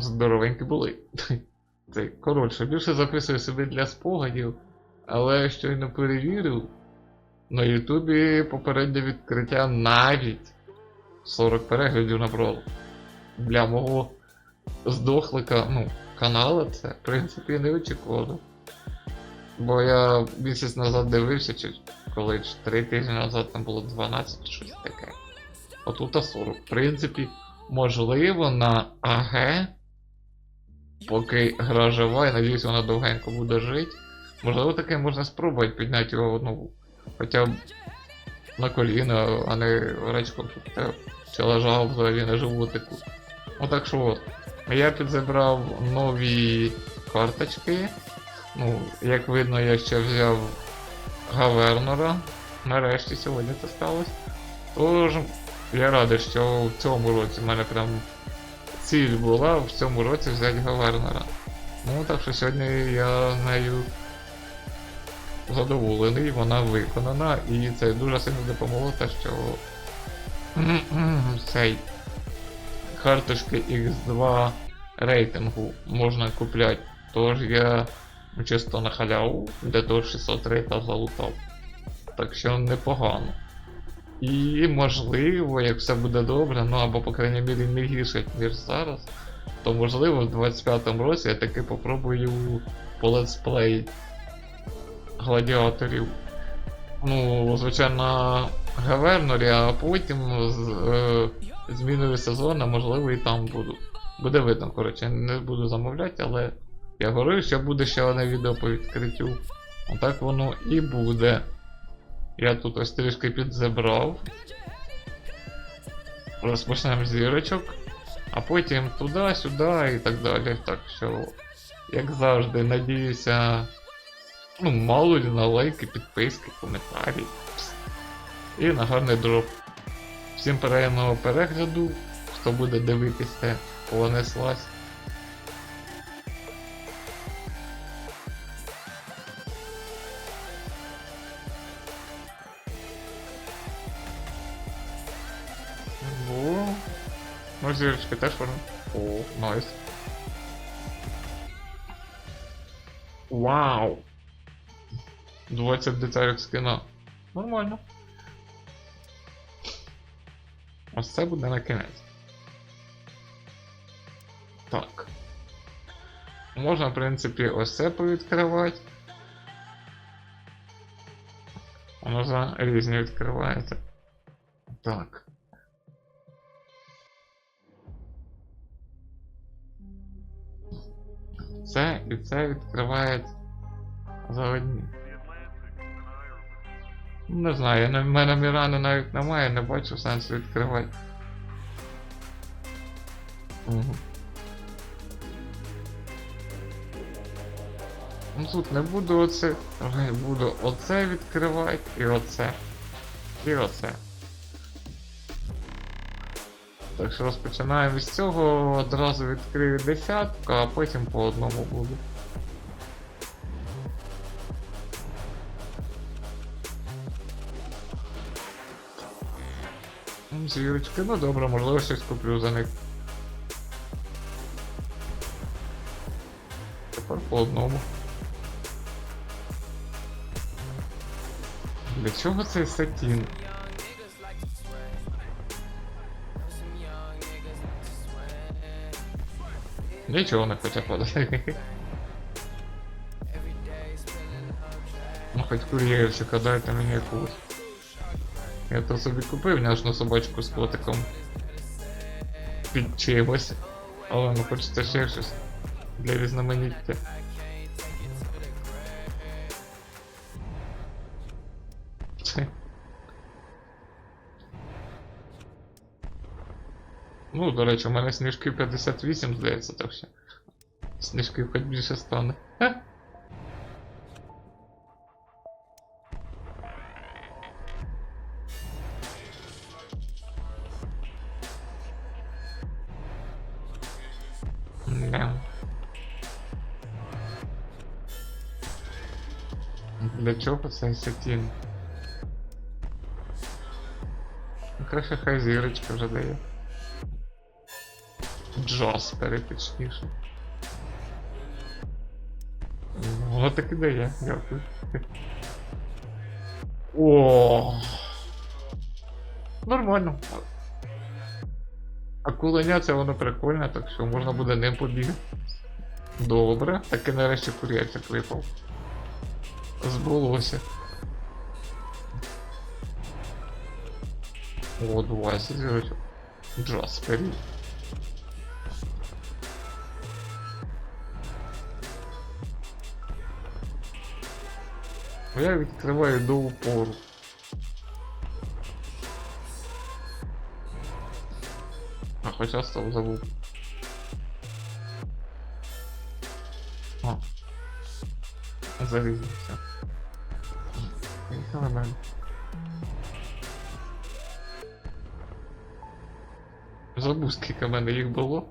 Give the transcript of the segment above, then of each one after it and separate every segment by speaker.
Speaker 1: Здоровенькі були. Це коротше, більше записую собі для спогадів, але щойно перевірив, на Ютубі попереднє відкриття навіть 40 переглядів набрало. Для мого здохлика, ну, канала це, в принципі, не очікувано. Бо я місяць назад дивився, чи коли чи 3 тижні назад там було 12 чи щось таке. Отут 40. В принципі, можливо, на АГ поки гра жива, і надіюсь, вона довгенько буде жити. Можливо, таке можна спробувати підняти його ну, хоча б на коліна, а не речком, щоб чи лежав взагалі на животику. Ну так що от. Я підзабрав нові карточки. Ну, як видно, я ще взяв Гавернера. Нарешті сьогодні це сталося. Тож я радий, що в цьому році в мене прям ціль була в цьому році взяти Гавернера. Ну так що сьогодні я нею задоволений, вона виконана, і це дуже сильно допомогло, те, що цей карточки X2 рейтингу можна купляти. Тож я чисто на халяву, де до 603 та залутав. Так що непогано. І можливо, як все буде добре, ну або по крайній мірі не гірше, ніж зараз, то можливо в 25-му році я таки попробую по летсплей гладіаторів. Ну, звичайно, Гавернорі, а потім е, зміною сезону, можливо, і там буду. Буде видно, коротше, не буду замовляти, але я говорю, що буде ще одне відео по відкриттю. Отак воно і буде. Я тут ось трішки підзабрав. Розпочнемо зірочок, а потім туди, сюди і так далі. Так що, як завжди, надіюся. Ну, мало ли на лайки, підписки, коментарі. Пс. І на гарний дроп. Всім приємного перегляду, хто буде дивитися, понеслась. О, ну зірочки теж можна. О, найс. Вау! 20 деталек скина. Нормально. Ось це буде на кінець. Так. Можна, в принципі, ось це повідкривати. Воно за різні відкривається. Так. Це і це відкривається за одні. Не знаю, я в мене Мірани навіть немає, не бачу сенсу відкривати. Угу. Ну тут не буду оце. Буду оце відкривати і оце. І оце. Так що розпочинаємо з цього, одразу відкрию десятку, а потім по одному буду. Зірочки, ну добре, можливо щось куплю за них. Тепер по одному. Для чого цей сатін? Нічого не хоче подати. Ну хоч кур'єрчика дайте мені якусь. Я то собі купив няшну собачку з котиком. Під чимось. Але ну хочеться ще щось для різноманіття. Ну, до речі, у мене сніжки 58, здається, так що. Сніжки хоч більше стане. Ха? แล้ว Для чого цей сатін? Краще хай зірочка вже дає. Джос перепічніше. Ну, Воно так і дає, дякую. О! Нормально. А куленя це воно прикольне, так що можна буде ним побігати. Добре. Таки нарешті курячик випав. Збулося. О, 20 зірочок. Джаспері. Я відкриваю до упору. Хоча став забув. О. Зарізався. Поїхали далі. Забув, скільки в мене їх було.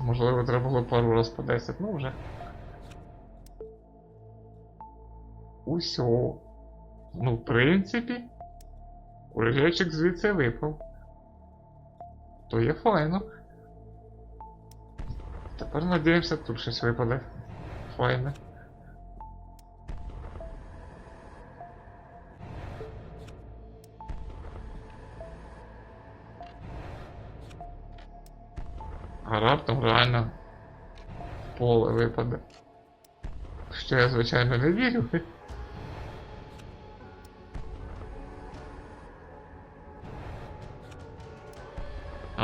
Speaker 1: Можливо, треба було пару раз по 10, ну вже. Усьо. Ну, в принципі, урожайчик звідси випав. То є файно. Тепер надіємося, тут щось випаде. Файне. А раптом реально поле випаде. Що я, звичайно, не вірю.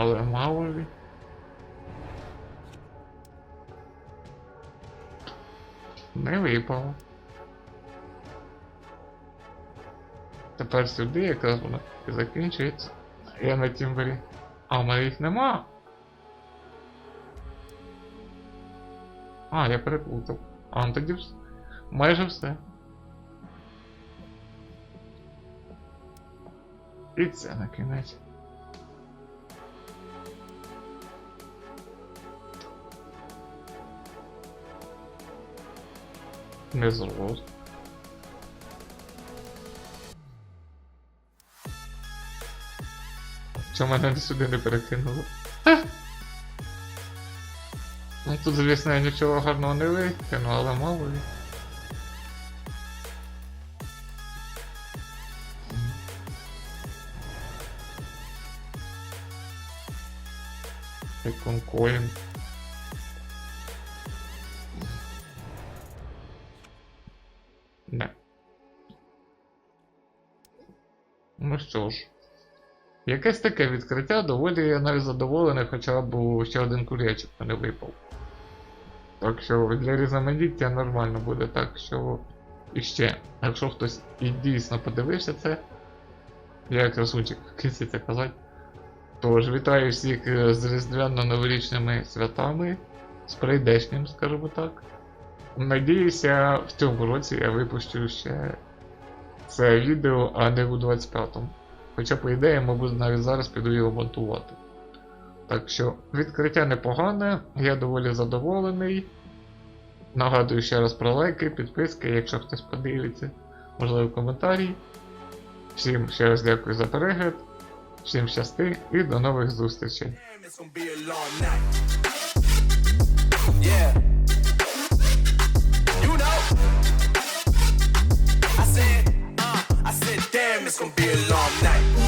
Speaker 1: Але ли. Не випало. Тепер сюди якраз воно і закінчується. Я на тімбері. А в мене їх нема. А, я переплутав. А, ну тоді вс- майже все. І це на кінець. Не зрос. Чому мене сюди не перекинуло? Ха! Ну тут, звісно, я нічого гарного не викину, але мало ли. Іконкоін. Не. Що ж. Якесь таке відкриття, доволі я навіть задоволений, хоча б ще один курячик не випав. Так що для різноманіття нормально буде, так що. І ще, якщо хтось і дійсно подивився це, я красунчик киситься казати. Тож вітаю всіх е, з різдвяно-новорічними святами, з прийдешнім, скажімо так. Надіюся, в цьому році я випущу ще це відео, а не у 25-му. Хоча, по ідеї, мабуть, навіть зараз піду його монтувати. Так що відкриття непогане, я доволі задоволений. Нагадую ще раз про лайки, підписки, якщо хтось подивиться, можливо коментарі. Всім ще раз дякую за перегляд, всім щасти і до нових зустрічей.
Speaker 2: A long night.